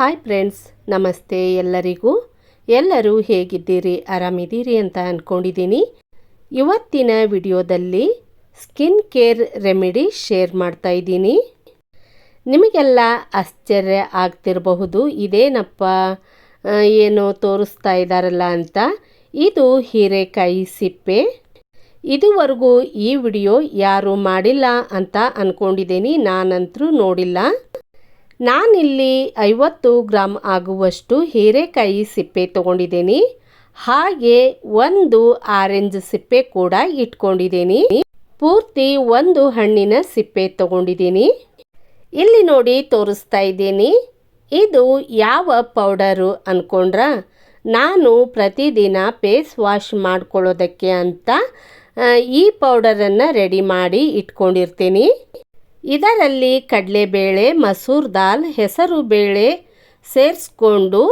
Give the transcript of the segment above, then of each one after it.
Hi friends, ನಮಸ್ತೆ ಎಲ್ಲರಿಗೂ. ಎಲ್ಲರೂ ಹೇಗಿದ್ದೀರಿ? ಆರಾಮಿದ್ದೀರಿ ಅಂತ ಅಂದ್ಕೊಂಡಿದ್ದೀನಿ ಇವತ್ತಿನ ವಿಡಿಯೋದಲ್ಲಿ ಸ್ಕಿನ್ ಕೇರ್ ರೆಮಿಡಿ ಶೇರ್ ಮಾಡ್ತಾ ಇದ್ದೀನಿ. ನಿಮಗೆಲ್ಲ ಆಶ್ಚರ್ಯ ಆಗ್ತಿರಬಹುದು. ಇದೇನಪ್ಪ ಏನೋ ತೋರಿಸ್ತಾ ಇದ್ದಾರಲ್ಲ ಅಂತ. ಇದು ಹೀರೆಕಾಯಿ ಸಿಪ್ಪೆ. ಇದುವರೆಗೂ ಈ ವಿಡಿಯೋ ಯಾರು ಮಾಡಿಲ್ಲ ಅಂತ ಅಂದ್ಕೊಂಡಿದ್ದೀನಿ ನಾನಂತರೂ ನೋಡಿಲ್ಲ. ನಾನಿಲ್ಲಿ ಐವತ್ತು ಗ್ರಾಮ್ ಆಗುವಷ್ಟು ಹೀರೆಕಾಯಿ ಸಿಪ್ಪೆ ತಗೊಂಡಿದ್ದೀನಿ. ಹಾಗೆ ಒಂದು ಆರೆಂಜ್ ಸಿಪ್ಪೆ ಕೂಡ ಇಟ್ಕೊಂಡಿದ್ದೀನಿ. ಪೂರ್ತಿ ಒಂದು ಹಣ್ಣಿನ ಸಿಪ್ಪೆ ತಗೊಂಡಿದ್ದೀನಿ. ಇಲ್ಲಿ ನೋಡಿ ತೋರಿಸ್ತಾ ಇದ್ದೀನಿ. ಇದು ಯಾವ ಪೌಡರು ಅಂದ್ಕೊಂಡ್ರ ನಾನು ಪ್ರತಿದಿನ ಫೇಸ್ ವಾಶ್ ಮಾಡ್ಕೊಳ್ಳೋದಕ್ಕೆ ಅಂತ ಈ ಪೌಡರನ್ನು ರೆಡಿ ಮಾಡಿ ಇಟ್ಕೊಂಡಿರ್ತೀನಿ. ಇದರಲ್ಲಿ ಕಡಲೆಬೇಳೆ, ಮಸೂರ್ ದಾಲ್, ಹೆಸರು ಬೇಳೆ ಸೇರಿಸ್ಕೊಂಡು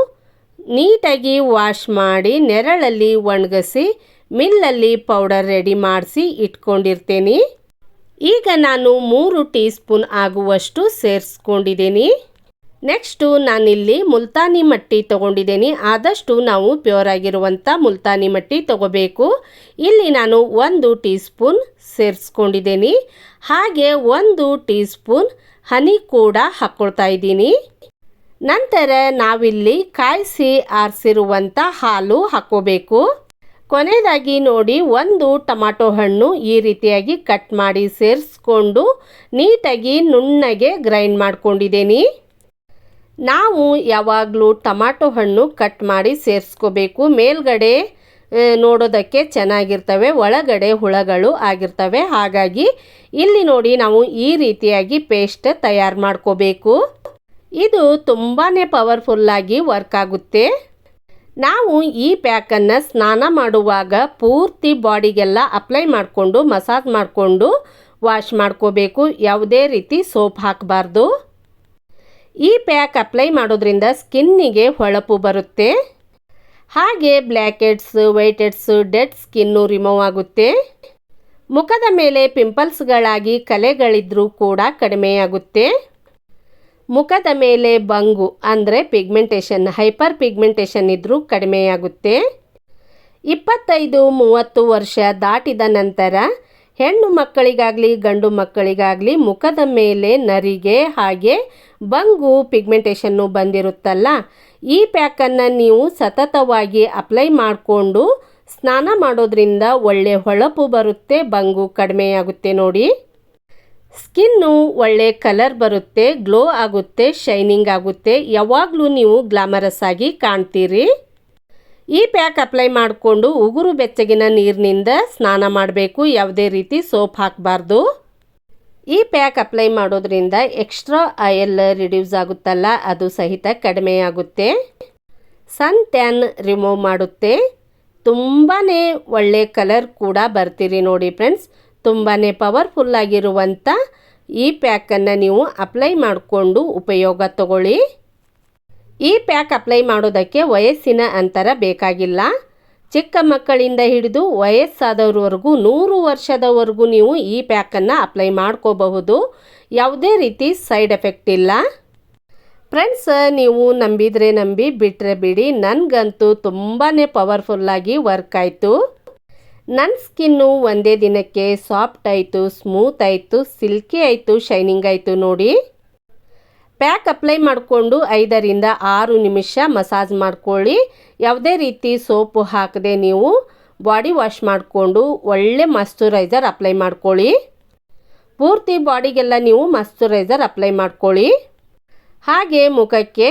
ನೀಟಾಗಿ ವಾಶ್ ಮಾಡಿ ನೆರಳಲ್ಲಿ ಒಣಗಿಸಿ, ಮಿಲ್ಲಲ್ಲಿ ಪೌಡರ್ ರೆಡಿ ಮಾಡಿಸಿ ಇಟ್ಕೊಂಡಿರ್ತೀನಿ. ಈಗ ನಾನು ಮೂರು ಟೀ ಸ್ಪೂನ್ ಆಗುವಷ್ಟು ಸೇರಿಸ್ಕೊಂಡಿದ್ದೀನಿ. ನೆಕ್ಸ್ಟು ನಾನಿಲ್ಲಿ ಮುಲ್ತಾನಿ ಮಟ್ಟಿ ತೊಗೊಂಡಿದ್ದೀನಿ. ಆದಷ್ಟು ನಾವು ಪ್ಯೂರ್ ಆಗಿರುವಂಥ ಮುಲ್ತಾನಿ ಮಟ್ಟಿ ತಗೋಬೇಕು. ಇಲ್ಲಿ ನಾನು ಒಂದು ಟೀ ಸ್ಪೂನ್ ಸೇರಿಸ್ಕೊಂಡಿದ್ದೀನಿ. ಹಾಗೆ ಒಂದು ಟೀ ಸ್ಪೂನ್ ಹನಿ ಕೂಡ ಹಾಕ್ಕೊಳ್ತಾ ಇದ್ದೀನಿ. ನಂತರ ನಾವಿಲ್ಲಿ ಕಾಯಿಸಿ ಆರಿಸಿರುವಂಥ ಹಾಲು ಹಾಕ್ಕೋಬೇಕು ಕೊನೆಯದಾಗಿ ನೋಡಿ, ಒಂದು ಟೊಮಾಟೊ ಹಣ್ಣು ಈ ರೀತಿಯಾಗಿ ಕಟ್ ಮಾಡಿ ಸೇರಿಸ್ಕೊಂಡು ನೀಟಾಗಿ ನುಣ್ಣಗೆ ಗ್ರೈಂಡ್ ಮಾಡ್ಕೊಂಡಿದ್ದೀನಿ. ನಾವು ಯಾವಾಗಲೂ ಟೊಮಾಟೊ ಹಣ್ಣು ಕಟ್ ಮಾಡಿ ಸೇರಿಸ್ಕೋಬೇಕು. ಮೇಲ್ಗಡೆ ನೋಡೋದಕ್ಕೆ ಚೆನ್ನಾಗಿರ್ತವೆ, ಒಳಗಡೆ ಹುಳಗಳು ಆಗಿರ್ತವೆ. ಹಾಗಾಗಿ ಇಲ್ಲಿ ನೋಡಿ ನಾವು ಈ ರೀತಿಯಾಗಿ ಪೇಸ್ಟ್ ತಯಾರು ಮಾಡ್ಕೋಬೇಕು. ಇದು ತುಂಬಾ ಪವರ್ಫುಲ್ಲಾಗಿ ವರ್ಕ್ ಆಗುತ್ತೆ. ನಾವು ಈ ಪ್ಯಾಕನ್ನು ಸ್ನಾನ ಮಾಡುವಾಗ ಪೂರ್ತಿ ಬಾಡಿಗೆಲ್ಲ ಅಪ್ಲೈ ಮಾಡಿಕೊಂಡು ಮಸಾಜ್ ಮಾಡಿಕೊಂಡು ವಾಶ್ ಮಾಡ್ಕೋಬೇಕು. ಯಾವುದೇ ರೀತಿ ಸೋಪ್ ಹಾಕಬಾರ್ದು. ಈ ಪ್ಯಾಕ್ ಅಪ್ಲೈ ಮಾಡೋದ್ರಿಂದ ಸ್ಕಿನ್ನಿಗೆ ಹೊಳಪು ಬರುತ್ತೆ. ಹಾಗೆ black whiteheads, dead skin remove ಆಗುತ್ತೆ. ಮುಖದ ಮೇಲೆ ಪಿಂಪಲ್ಸ್ಗಳಾಗಿ ಕಲೆಗಳಿದ್ರೂ ಕೂಡ ಕಡಿಮೆಯಾಗುತ್ತೆ. ಮುಖದ ಮೇಲೆ ಬಂಗು, ಅಂದರೆ ಪಿಗ್ಮೆಂಟೇಷನ್, ಹೈಪರ್ ಪಿಗ್ಮೆಂಟೇಷನ್ ಇದ್ದರೂ ಕಡಿಮೆಯಾಗುತ್ತೆ. ಇಪ್ಪತ್ತೈದು, ಮೂವತ್ತು ವರ್ಷ ದಾಟಿದ ನಂತರ ಹೆಣ್ಣು ಮಕ್ಕಳಿಗಾಗಲಿ, ಗಂಡು ಮಕ್ಕಳಿಗಾಗಲಿ ಮುಖದ ಮೇಲೆ ನರಿಗೆ ಹಾಗೆ ಬಂಗು ಪಿಗ್ಮೆಂಟೇಷನ್ನು ಬಂದಿರುತ್ತಲ್ಲ, ಈ ಪ್ಯಾಕನ್ನು ನೀವು ಸತತವಾಗಿ ಅಪ್ಲೈ ಮಾಡಿಕೊಂಡು ಸ್ನಾನ ಮಾಡೋದ್ರಿಂದ ಒಳ್ಳೆ ಹೊಳಪು ಬರುತ್ತೆ, ಬಂಗು ಕಡಿಮೆಯಾಗುತ್ತೆ ನೋಡಿ. ಸ್ಕಿನ್ನು ಒಳ್ಳೆ ಕಲರ್ ಬರುತ್ತೆ, ಗ್ಲೋ ಆಗುತ್ತೆ, ಶೈನಿಂಗ್ ಆಗುತ್ತೆ. ಯಾವಾಗಲೂ ನೀವು ಗ್ಲಾಮರಸ್ ಆಗಿ ಕಾಣ್ತೀರಿ. ಈ ಪ್ಯಾಕ್ ಅಪ್ಲೈ ಮಾಡಿಕೊಂಡು ಉಗುರು ಬೆಚ್ಚಗಿನ ನೀರಿನಿಂದ ಸ್ನಾನ ಮಾಡಬೇಕು. ಯಾವುದೇ ರೀತಿ ಸೋಪ್ ಹಾಕಬಾರ್ದು. ಈ ಪ್ಯಾಕ್ ಅಪ್ಲೈ ಮಾಡೋದ್ರಿಂದ ಎಕ್ಸ್ಟ್ರಾ ಆಯಲ್ ರಿಡ್ಯೂಸ್ ಆಗುತ್ತಲ್ಲ, ಅದು ಸಹಿತ ಕಡಿಮೆಯಾಗುತ್ತೆ ಸನ್ ಟ್ಯಾನ್ ರಿಮೂವ್ ಮಾಡುತ್ತೆ. ತುಂಬಾ ಒಳ್ಳೆ ಕಲರ್ ಕೂಡ ಬರ್ತೀರಿ ನೋಡಿ ಫ್ರೆಂಡ್ಸ್. ತುಂಬಾ ಪವರ್ಫುಲ್ ಆಗಿರುವಂಥ ಈ ಪ್ಯಾಕನ್ನು ನೀವು ಅಪ್ಲೈ ಮಾಡಿಕೊಂಡು ಉಪಯೋಗ ತಗೊಳ್ಳಿ. ಈ ಪ್ಯಾಕ್ ಅಪ್ಲೈ ಮಾಡೋದಕ್ಕೆ ವಯಸ್ಸಿನ ಅಂತರ ಬೇಕಾಗಿಲ್ಲ. ಚಿಕ್ಕ ಮಕ್ಕಳಿಂದ ಹಿಡಿದು ವಯಸ್ಸಾದವ್ರವರೆಗೂ ನೂರು ವರ್ಷದವರೆಗೂ ನೀವು ಈ ಪ್ಯಾಕನ್ನು ಅಪ್ಲೈ ಮಾಡ್ಕೋಬಹುದು. ಯಾವುದೇ ರೀತಿ ಸೈಡ್ ಎಫೆಕ್ಟ್ ಇಲ್ಲ. ಫ್ರೆಂಡ್ಸ್, ನೀವು ನಂಬಿದರೆ ನಂಬಿ ಬಿಟ್ಟರೆ ಬಿಡಿ. ನನಗಂತೂ ತುಂಬಾ ಪವರ್ಫುಲ್ಲಾಗಿ ವರ್ಕ್ ಆಯಿತು. ನನ್ನ ಸ್ಕಿನ್ನು ಒಂದೇ ದಿನಕ್ಕೆ ಸಾಫ್ಟ್ ಆಯಿತು, ಸ್ಮೂತ್ ಆಯಿತು, ಸಿಲ್ಕಿ ಆಯಿತು, ಶೈನಿಂಗ್ ಆಯಿತು ನೋಡಿ. ಪ್ಯಾಕ್ ಅಪ್ಲೈ ಮಾಡಿಕೊಂಡು ಐದರಿಂದ ಆರು ನಿಮಿಷ ಮಸಾಜ್ ಮಾಡ್ಕೊಳ್ಳಿ. ಯಾವುದೇ ರೀತಿ ಸೋಪು ಹಾಕದೆ ನೀವು ಬಾಡಿ ವಾಶ್ ಮಾಡಿಕೊಂಡು ಒಳ್ಳೆ ಮಾಯ್ಶ್ಚರೈಸರ್ ಅಪ್ಲೈ ಮಾಡ್ಕೊಳ್ಳಿ. ಪೂರ್ತಿ ಬಾಡಿಗೆಲ್ಲ ನೀವು ಮಾಯ್ಶ್ಚರೈಸರ್ ಅಪ್ಲೈ ಮಾಡ್ಕೊಳ್ಳಿ. ಹಾಗೆ ಮುಖಕ್ಕೆ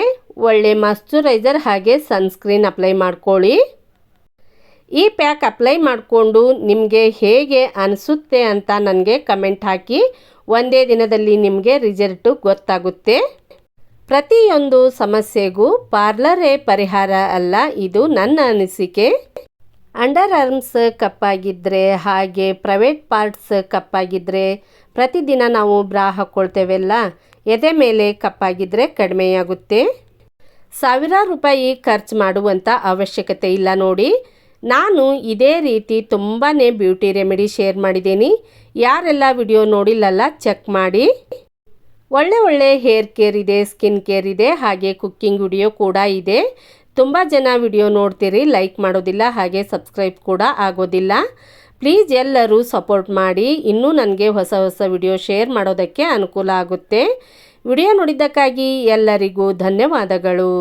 ಒಳ್ಳೆ ಮಾಯ್ಶ್ಚರೈಸರ್ ಹಾಗೆ ಸನ್ಸ್ಕ್ರೀನ್ ಅಪ್ಲೈ ಮಾಡ್ಕೊಳ್ಳಿ. ಈ ಪ್ಯಾಕ್ ಅಪ್ಲೈ ಮಾಡಿಕೊಂಡು ನಿಮಗೆ ಹೇಗೆ ಅನಿಸುತ್ತೆ ಅಂತ ನನಗೆ ಕಮೆಂಟ್ ಹಾಕಿ. ಒಂದೇ ದಿನದಲ್ಲಿ ನಿಮಗೆ ರಿಸಲ್ಟು ಗೊತ್ತಾಗುತ್ತೆ. ಪ್ರತಿಯೊಂದು ಸಮಸ್ಯೆಗೂ ಪಾರ್ಲರೇ ಪರಿಹಾರ ಅಲ್ಲ, ಇದು ನನ್ನ ಅನಿಸಿಕೆ. ಅಂಡರ್ ಆರ್ಮ್ಸ್ ಕಪ್ಪಾಗಿದ್ದರೆ ಹಾಗೆ, ಪ್ರೈವೇಟ್ ಪಾರ್ಟ್ಸ್ ಕಪ್ಪಾಗಿದ್ದರೆ ಪ್ರತಿದಿನ ನಾವು ಬ್ರಾ ಹಾಕ್ಕೊಳ್ತೇವೆಲ್ಲ ಎದೆ ಮೇಲೆ ಕಪ್ಪಾಗಿದ್ದರೆ ಕಡಿಮೆಯಾಗುತ್ತೆ. ಸಾವಿರಾರು ರೂಪಾಯಿ ಖರ್ಚು ಮಾಡುವಂಥ ಅವಶ್ಯಕತೆ ಇಲ್ಲ ನೋಡಿ. ನಾನು ಇದೇ ರೀತಿ ತುಂಬಾ ಬ್ಯೂಟಿ ರೆಮಿಡಿ ಶೇರ್ ಮಾಡಿದ್ದೀನಿ. ಯಾರೆಲ್ಲ ವಿಡಿಯೋ ನೋಡಿಲ್ಲಲ್ಲ, ಚೆಕ್ ಮಾಡಿ. ಒಳ್ಳೆ ಒಳ್ಳೆ ಹೇರ್ ಕೇರ್ ಇದೆ, ಸ್ಕಿನ್ ಕೇರ್ ಇದೆ, ಹಾಗೆ ಕುಕ್ಕಿಂಗ್ ವಿಡಿಯೋ ಕೂಡ ಇದೆ. ತುಂಬ ಜನ ವಿಡಿಯೋ ನೋಡ್ತೀರಿ, ಲೈಕ್ ಮಾಡೋದಿಲ್ಲ, ಹಾಗೆ ಸಬ್ಸ್ಕ್ರೈಬ್ ಕೂಡ ಆಗೋದಿಲ್ಲ. ಪ್ಲೀಸ್ ಎಲ್ಲರೂ ಸಪೋರ್ಟ್ ಮಾಡಿ, ಇನ್ನೂ ನನಗೆ ಹೊಸ ಹೊಸ ವಿಡಿಯೋ ಶೇರ್ ಮಾಡೋದಕ್ಕೆ ಅನುಕೂಲ ಆಗುತ್ತೆ. ವಿಡಿಯೋ ನೋಡಿದ್ದಕ್ಕಾಗಿ ಎಲ್ಲರಿಗೂ ಧನ್ಯವಾದಗಳು.